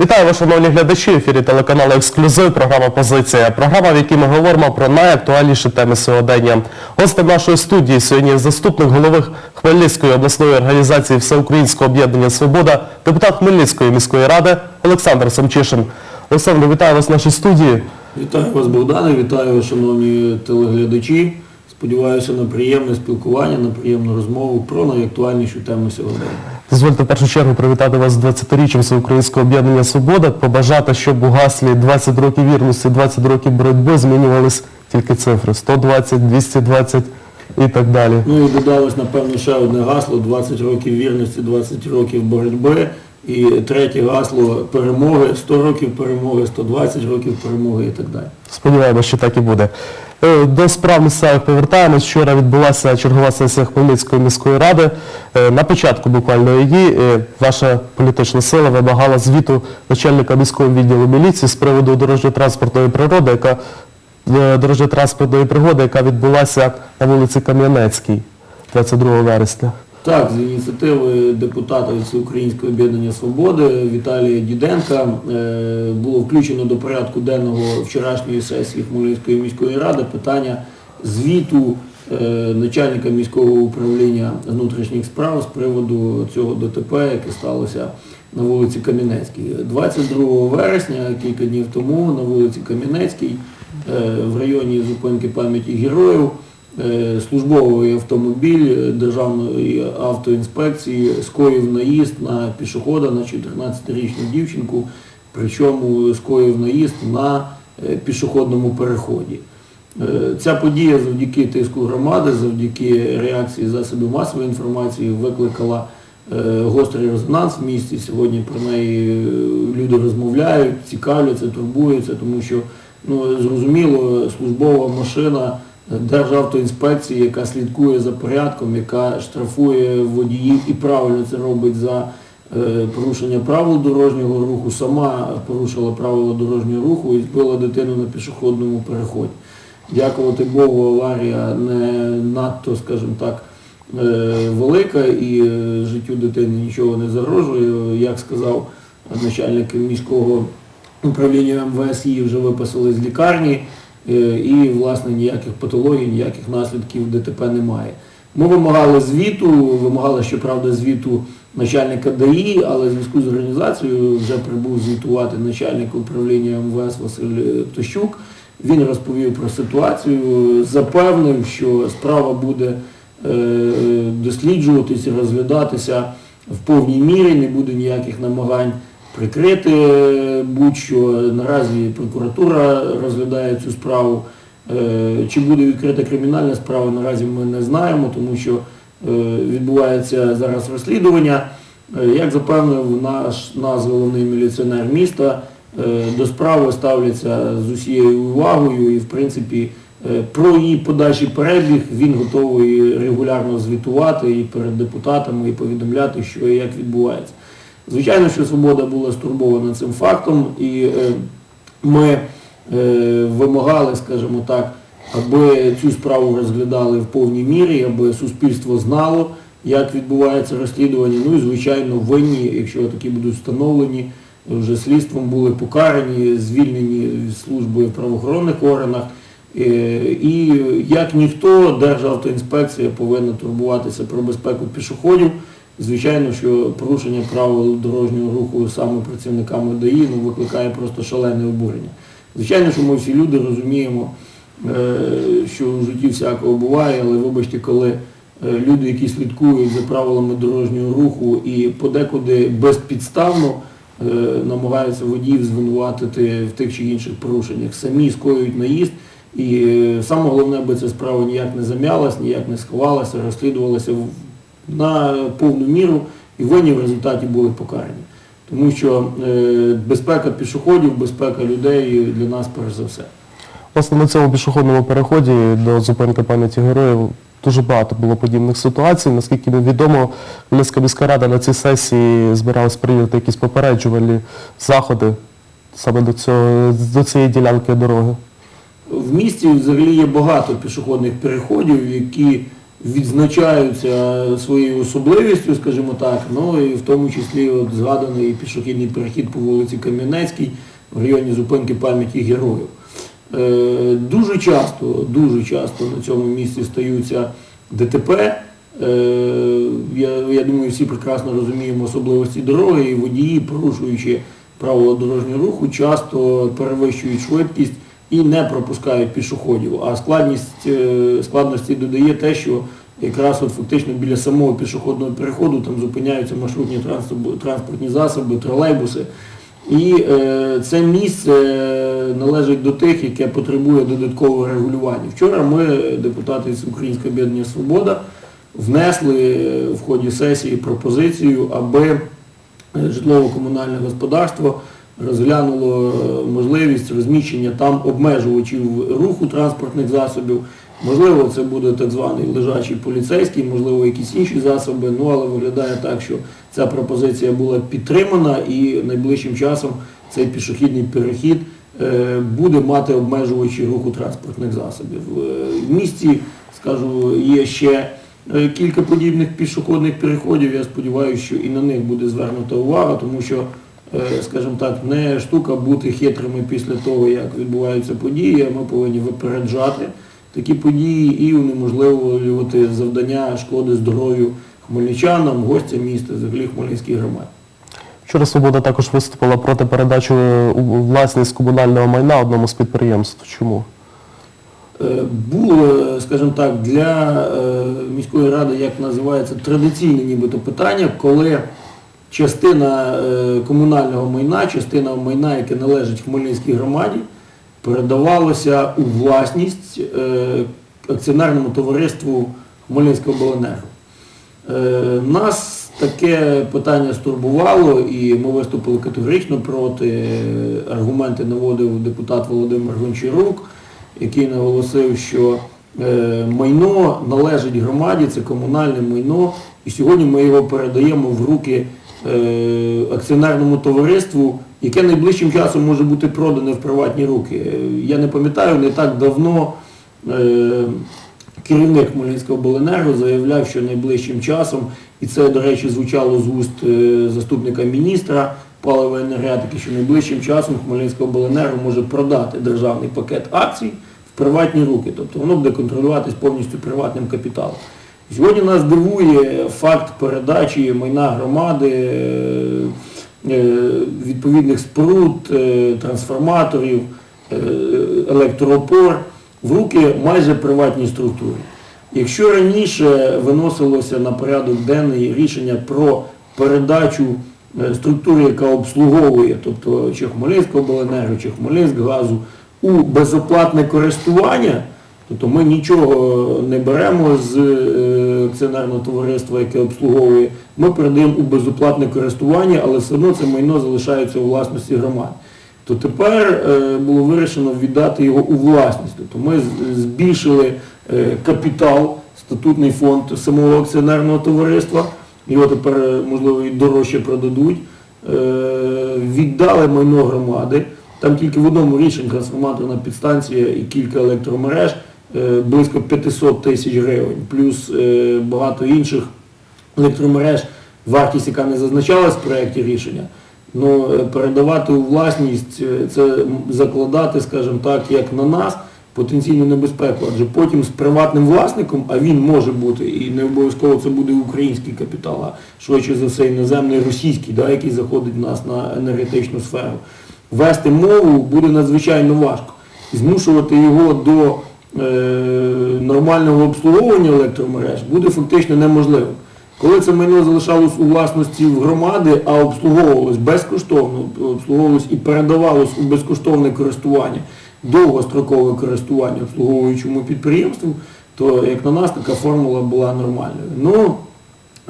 Вітаю вас, шановні глядачі. В ефірі телеканалу Ексклюзив. Програма Позиція. Програма, в якій ми говоримо про найактуальніші теми сьогодення. Гостем нашої студії сьогодні заступник голови Хмельницької обласної організації Всеукраїнського об'єднання Свобода, депутат Хмельницької міської ради Олександр Самчишин. Олександр, вітаю вас в нашій студії. Вітаю вас, Богдане, вітаю, шановні телеглядачі. Сподіваюся на приємне спілкування, на приємну розмову про найактуальніші теми сьогодення. Дозвольте в першу чергу привітати вас з 20-річчям Всеукраїнського об'єднання Свобода, побажати, щоб у гаслі 20 років вірності, 20 років боротьби змінювались тільки цифри 120, 220 і так далі. Ну і додалось, напевно, ще одне гасло 20 років вірності, 20 років боротьби. І третє гасло перемоги, 100 років перемоги, 120 років перемоги і так далі. Сподіваємося, що так і буде. Е, До справ місцевих повертаємось. Вчора відбулася чергова сесія Хмельницької міської ради. Е, На початку буквально її е, ваша політична сила вимагала звіту начальника міського відділу міліції з приводу дорожньо-транспортної природи, яка дорожньо-транспортної пригоди, яка відбулася на вулиці Кам'янецькій 22 вересня. Так, з ініціативи депутата Всеукраїнського об'єднання Свободи Віталія Діденка е, було включено до порядку денного вчорашньої сесії Хмельницької міської ради питання звіту е, начальника міського управління внутрішніх справ з приводу цього ДТП, яке сталося на вулиці Кам'янецькій. 22 вересня, кілька днів тому, на вулиці Кам'янецькій, е, в районі зупинки пам'яті героїв, службовий автомобіль Державної автоінспекції скоїв наїзд на пішохода, на 14-річну дівчинку, причому скоїв наїзд на е, пішохідному переході. Е, Ця подія завдяки тиску громади, завдяки реакції засобів масової інформації викликала е, гострий резонанс в місті. Сьогодні про неї е, люди розмовляють, цікавляться, турбуються, тому що ну, зрозуміло, службова машина Державтоінспекції, яка слідкує за порядком, яка штрафує водіїв і правильно це робить за е, порушення правил дорожнього руху, сама порушила правила дорожнього руху і збила дитину на пішохідному переході. Дякувати Богу, аварія не надто, скажімо так, е, велика і е, життю дитини нічого не загрожує. Як сказав начальник міського управління МВС, її вже виписали з лікарні. Е, і, власне, ніяких патологій, ніяких наслідків ДТП немає. Ми вимагали звіту, вимагали, щоправда, звіту начальника ДАІ, але в зв'язку з організацією вже прибув звітувати начальник управління МВС Василь Тощук. Він розповів про ситуацію, запевнив, що справа буде е, досліджуватися, розглядатися в повній мірі, не буде ніяких намагань прикрити будь-що. Наразі прокуратура розглядає цю справу. Е, Чи буде відкрита кримінальна справа, наразі ми не знаємо, тому що е, відбувається зараз розслідування. Е, Як запевнив наш нас головний міліціонер міста, е, до справи ставляться з усією увагою і, в принципі, е, про її подальший перебіг він готовий регулярно звітувати і перед депутатами, і повідомляти, що і як відбувається. Звичайно, що свобода була стурбована цим фактом, і е, ми е, вимагали, скажімо так, аби цю справу розглядали в повній мірі, аби суспільство знало, як відбувається розслідування. Ну і, звичайно, винні, якщо такі будуть встановлені, вже слідством були покарані, звільнені з служби в правоохоронних органах. Е, І як ніхто, Державтоінспекція повинна турбуватися про безпеку пішоходів. Звичайно, що порушення правил дорожнього руху саме працівниками ДАІ ну, викликає просто шалене обурення. Звичайно, що ми всі люди розуміємо, е, що в житті всякого буває, але вибачте, коли е, люди, які слідкують за правилами дорожнього руху і подекуди безпідставно е, намагаються водіїв звинуватити в тих чи інших порушеннях, самі скоюють наїзд. І саме головне, аби ця справа ніяк не зам'ялась, ніяк не сховалася, розслідувалася на повну міру і винні в результаті були покарані. Тому що е, безпека пішоходів, безпека людей для нас перш за все. Власне, на цьому пішохідному переході до зупинки пам'яті героїв дуже багато було подібних ситуацій. Наскільки відомо, Хмельницька міська рада на цій сесії збиралась прийняти якісь попереджувальні заходи саме до, цього, до цієї ділянки дороги. В місті взагалі є багато пішохідних переходів, які відзначаються своєю особливістю, скажімо так, ну і в тому числі от згаданий пішохідний перехід по вулиці Кам'янецькій в районі зупинки пам'яті героїв. Е, Дуже часто, дуже часто на цьому місці стаються ДТП. Е, Я, я думаю, всі прекрасно розуміємо особливості дороги, і водії, порушуючи правила дорожнього руху, часто перевищують швидкість і не пропускають пішоходів. А складність, е, складності додає те, що якраз от фактично біля самого пішохідного переходу там зупиняються маршрутні транспортні засоби, тролейбуси. І е, це місце належить до тих, яке потребує додаткового регулювання. Вчора ми, депутати з Українського об'єднання Свобода, внесли е, в ході сесії пропозицію, аби е, житлово-комунальне господарство розглянуло е, можливість розміщення там обмежувачів руху транспортних засобів. Можливо, це буде так званий лежачий поліцейський, можливо, якісь інші засоби, ну але виглядає так, що ця пропозиція була підтримана і найближчим часом цей пішохідний перехід е, буде мати обмежувачі руху транспортних засобів. Е, В місті, скажу, є ще кілька подібних пішохідних переходів. Я сподіваюся, що і на них буде звернута увага, тому що, скажімо так, не штука бути хитрими після того, як відбуваються події. а Ми повинні випереджати такі події і унеможливлювати завдання шкоди здоров'ю хмельничанам, гостям міста, взагалі Хмельницькій громаді. Вчора Свобода також виступила проти передачі у власність комунального майна одному з підприємств. Чому? Е, Було, скажімо так, для е, міської ради, як називається, традиційне нібито питання, коли частина е, комунального майна, частина майна, яке належить Хмельницькій громаді, передавалося у власність е, акціонерному товариству Хмельницького обленерго. Е, Нас таке питання стурбувало і ми виступили категорично проти. Аргументи наводив депутат Володимир Гончарук, який наголосив, що майно належить громаді, це комунальне майно, і сьогодні ми його передаємо в руки акціонерному товариству, яке найближчим часом може бути продане в приватні руки. Е, Я не пам'ятаю, не так давно е, керівник Хмельницького обленерго заявляв, що найближчим часом, і це, до речі, звучало з уст е, заступника міністра паливої енергетики, що найближчим часом Хмельницького обленерго може продати державний пакет акцій в приватні руки. Тобто воно буде контролюватись повністю приватним капіталом. Сьогодні нас дивує факт передачі майна громади, е, е, відповідних споруд, е, трансформаторів, електроопор в руки майже приватній структурі. Якщо раніше виносилося на порядок денний рішення про передачу структури, яка обслуговує, тобто чи Хмельницького обленерго, чи Хмельницькгазу, у безоплатне користування, тобто ми нічого не беремо з е, акціонерного товариства, яке обслуговує, ми передаємо у безоплатне користування, але все одно це майно залишається у власності громади. То тепер е, було вирішено віддати його у власність. Тобто ми збільшили е, капітал, статутний фонд самого акціонерного товариства, його тепер, е, можливо, і дорожче продадуть. Е, Віддали майно громади. Там тільки в одному рішенні трансформаторна підстанція і кілька електромереж, е, близько 500 тисяч гривень, плюс е, багато інших електромереж, вартість, яка не зазначалась в проєкті рішення. Ну, е, передавати у власність, е, це закладати, скажімо так, як на нас, потенційну небезпеку. Адже потім з приватним власником, а він може бути, і не обов'язково це буде український капітал, а швидше за все іноземний російський, да, який заходить в нас на енергетичну сферу. Вести мову буде надзвичайно важко. І змушувати його до е, нормального обслуговування електромереж буде фактично неможливо. Коли це майно залишалось у власності в громади, а обслуговувалось безкоштовно, обслуговувалось і передавалось у безкоштовне користування, довгострокове користування обслуговуючому підприємству, то як на нас така формула була нормальною. Ну,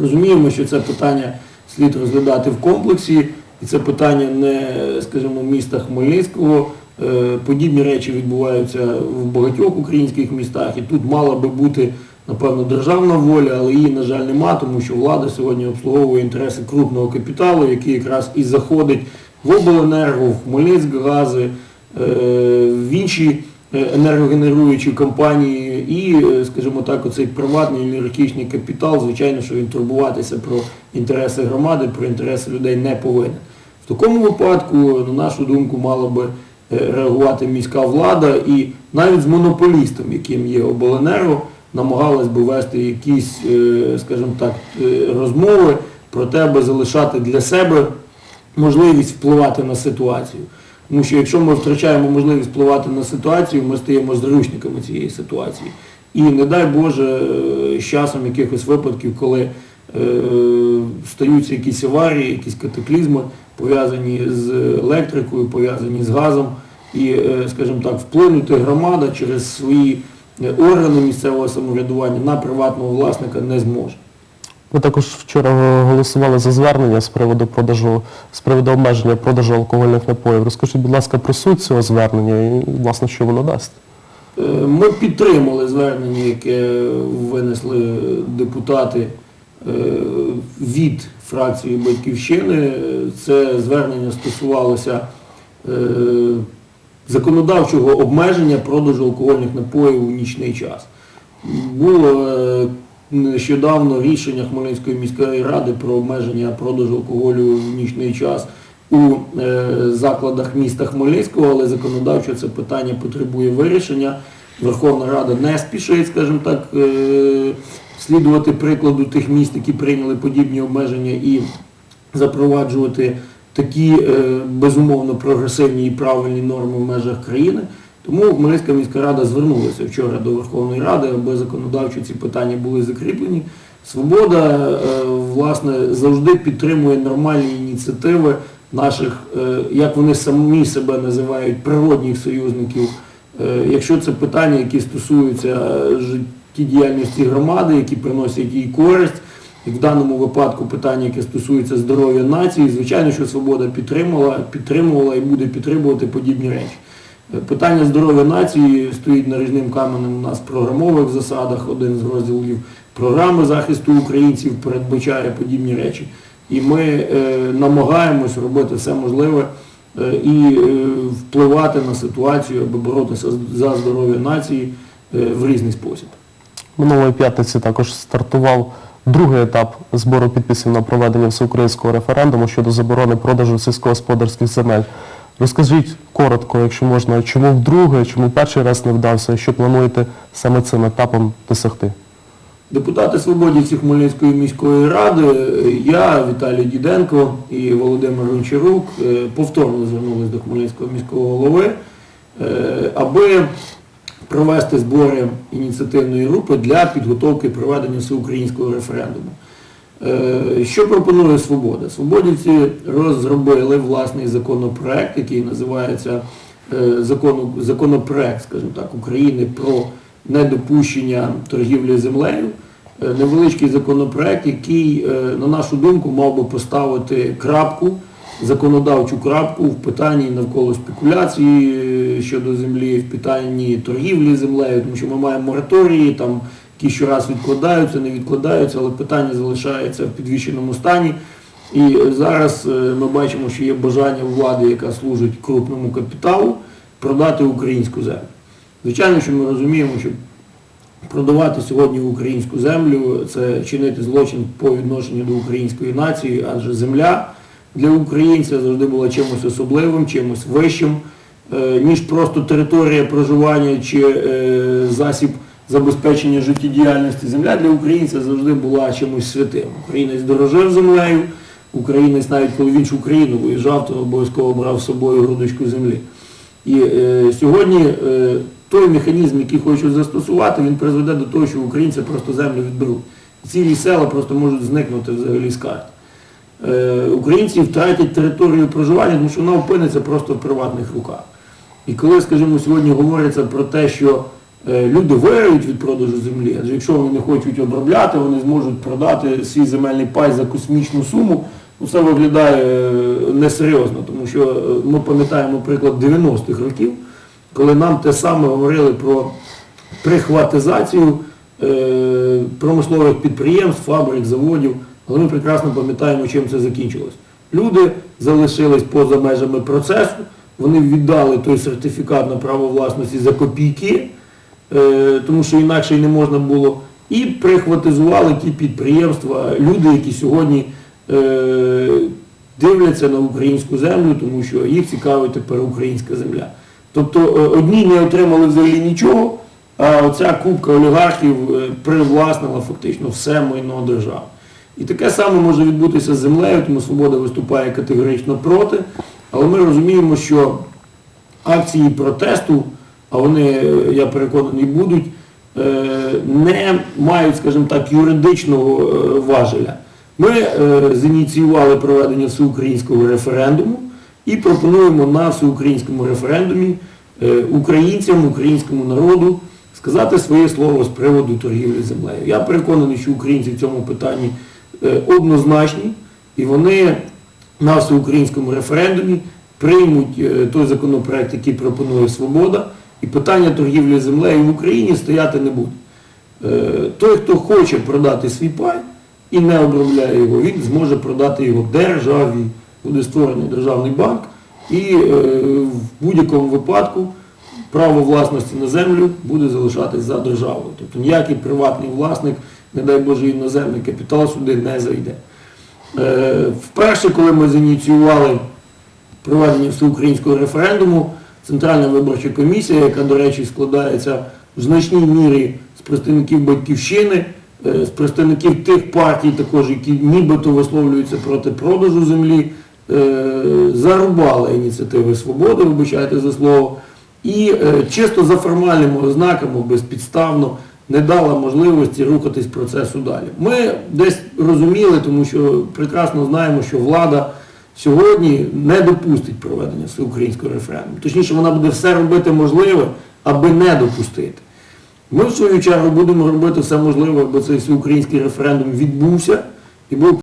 розуміємо, що це питання слід розглядати в комплексі, і це питання не, скажімо, міста Хмельницького. Е, Подібні речі відбуваються в багатьох українських містах, і тут мала би бути, напевно, державна воля, але її, на жаль, нема, тому що влада сьогодні обслуговує інтереси крупного капіталу, який якраз і заходить в обленерго, в Хмельницькгази, е, в інші е, енергогенеруючі компанії І, скажімо так, оцей приватний олігархічний капітал, звичайно, що він турбуватися про інтереси громади, про інтереси людей не повинен. В такому випадку, на нашу думку, мала би реагувати міська влада і навіть з монополістом, яким є обленерго, намагалась би вести якісь, е, скажімо так, е, розмови про те, аби залишати для себе можливість впливати на ситуацію. Тому що якщо ми втрачаємо можливість впливати на ситуацію, ми стаємо зручниками цієї ситуації. І не дай Боже, е, з часом якихось випадків, коли е, стаються якісь аварії, якісь катаклізми, пов'язані з електрикою, пов'язані з газом, і, е, скажімо так, вплинути громада через свої е, органи місцевого самоврядування на приватного власника не зможе. Ви також вчора голосували за звернення з приводу продажу, з приводу обмеження продажу алкогольних напоїв. Розкажіть, будь ласка, про суть цього звернення і, власне, що воно дасть. Е, Ми підтримали звернення, яке винесли депутати е, від фракції Батьківщини. Це звернення стосувалося е, законодавчого обмеження продажу алкогольних напоїв у нічний час. Було е, нещодавно рішення Хмельницької міської ради про обмеження продажу алкоголю в нічний час у е, закладах міста Хмельницького, але законодавчо це питання потребує вирішення. Верховна Рада не спішить, скажімо так, е, слідувати прикладу тих міст, які прийняли подібні обмеження і запроваджувати такі е, безумовно прогресивні і правильні норми в межах країни. Тому Хмельницька міська рада звернулася вчора до Верховної Ради, аби законодавчо ці питання були закріплені. Свобода, е, власне, завжди підтримує нормальні ініціативи наших, е, як вони самі себе називають, природних союзників. Якщо це питання, які стосуються е, життєдіяльності громади, які приносять їй користь, як в даному випадку питання, яке стосується здоров'я нації, звичайно, що свобода підтримала, підтримувала і буде підтримувати подібні речі. Питання здоров'я нації стоїть наріжним каменем у нас в програмових засадах. Один з розділів програми захисту українців передбачає подібні речі. І ми е, намагаємось робити все можливе е, і е, впливати на ситуацію, аби боротися за здоров'я нації е, в різний спосіб. Минулої п'ятниці також стартував другий етап збору підписів на проведення всеукраїнського референдуму щодо заборони продажу сільськогосподарських земель. Розкажіть коротко, якщо можна, чому вдруге, чому перший раз не вдався, і що плануєте саме цим етапом досягти? Депутати свободівці Хмельницької міської ради, я, Віталій Діденко і Володимир Гончарук е, повторно звернулися до Хмельницького міського голови, е, аби провести збори ініціативної групи для підготовки проведення всеукраїнського референдуму. Е, Що пропонує Свобода? Свободівці розробили власний законопроект, який називається е, законопроект, скажімо так, України про недопущення торгівлі землею. Е, Невеличкий законопроект, який, на нашу думку, мав би поставити крапку, законодавчу крапку в питанні навколо спекуляції е, щодо землі, в питанні торгівлі землею, тому що ми маємо мораторії, там, які щораз відкладаються, не відкладаються, але питання залишається в підвищеному стані. І е, зараз е, ми бачимо, що є бажання влади, яка служить крупному капіталу, продати українську землю. Звичайно, що ми розуміємо, що продавати сьогодні українську землю це чинити злочин по відношенню до української нації, адже земля для українця завжди була чимось особливим, чимось вищим, е, ніж просто територія проживання чи е, засіб забезпечення життєдіяльності. Земля для українця завжди була чимось святим. Українець дорожив землею, українець навіть коли в іншу країну виїжджав, то обов'язково брав з собою грудочку землі. І е, сьогодні е, той механізм, який хочуть застосувати, він призведе до того, що українці просто землю відберуть. Цілі села просто можуть зникнути взагалі з карт. Е, українці втратять територію проживання, тому що вона опиниться просто в приватних руках. І коли, скажімо, сьогодні говориться про те, що е, люди виграють від продажу землі, адже якщо вони не хочуть обробляти, вони зможуть продати свій земельний пай за космічну суму, ну це виглядає е, несерйозно, тому що ми пам'ятаємо приклад 90-х років, коли нам те саме говорили про прихватизацію промислових підприємств, фабрик, заводів, але ми прекрасно пам'ятаємо, чим це закінчилось. Люди залишились поза межами процесу, вони віддали той сертифікат на право власності за копійки, е, тому що інакше й не можна було. І прихватизували ті підприємства, люди, які сьогодні е, дивляться на українську землю, тому що їх цікавить тепер українська земля. Тобто е, одні не отримали взагалі нічого, а оця купка олігархів привласнила фактично все майно держави. І таке саме може відбутися з землею, тому свобода виступає категорично проти. Але ми розуміємо, що акції протесту, а вони, я переконаний, будуть, е, не мають, скажімо так, юридичного е, важеля. Ми е, зініціювали проведення всеукраїнського референдуму і пропонуємо на всеукраїнському референдумі українцям, українському народу сказати своє слово з приводу торгівлі землею. Я переконаний, що українці в цьому питанні однозначні, і вони на всеукраїнському референдумі приймуть е, той законопроект, який пропонує Свобода, і питання торгівлі землею в Україні стояти не буде. Е, Той, хто хоче продати свій пай і не обробляє його, він зможе продати його державі. Буде створений державний банк, і е, в будь-якому випадку право власності на землю буде залишатись за державою. Тобто ніякий приватний власник, не дай Боже, іноземний капітал сюди не зайде. Е, Вперше, коли ми зініціювали проведення всеукраїнського референдуму, Центральна виборча комісія, яка, до речі, складається в значній мірі з представників батьківщини, е, з представників тих партій, також, які нібито висловлюються проти продажу землі, е, зарубала ініціативи свободи, вибачайте за слово, і чисто за формальними ознаками, безпідставно не дала можливості рухатись процесу далі. Ми десь розуміли, тому що прекрасно знаємо, що влада сьогодні не допустить проведення всеукраїнського референдуму. Точніше, вона буде все робити можливе, аби не допустити. Ми в свою чергу будемо робити все можливе, аби цей всеукраїнський референдум відбувся і був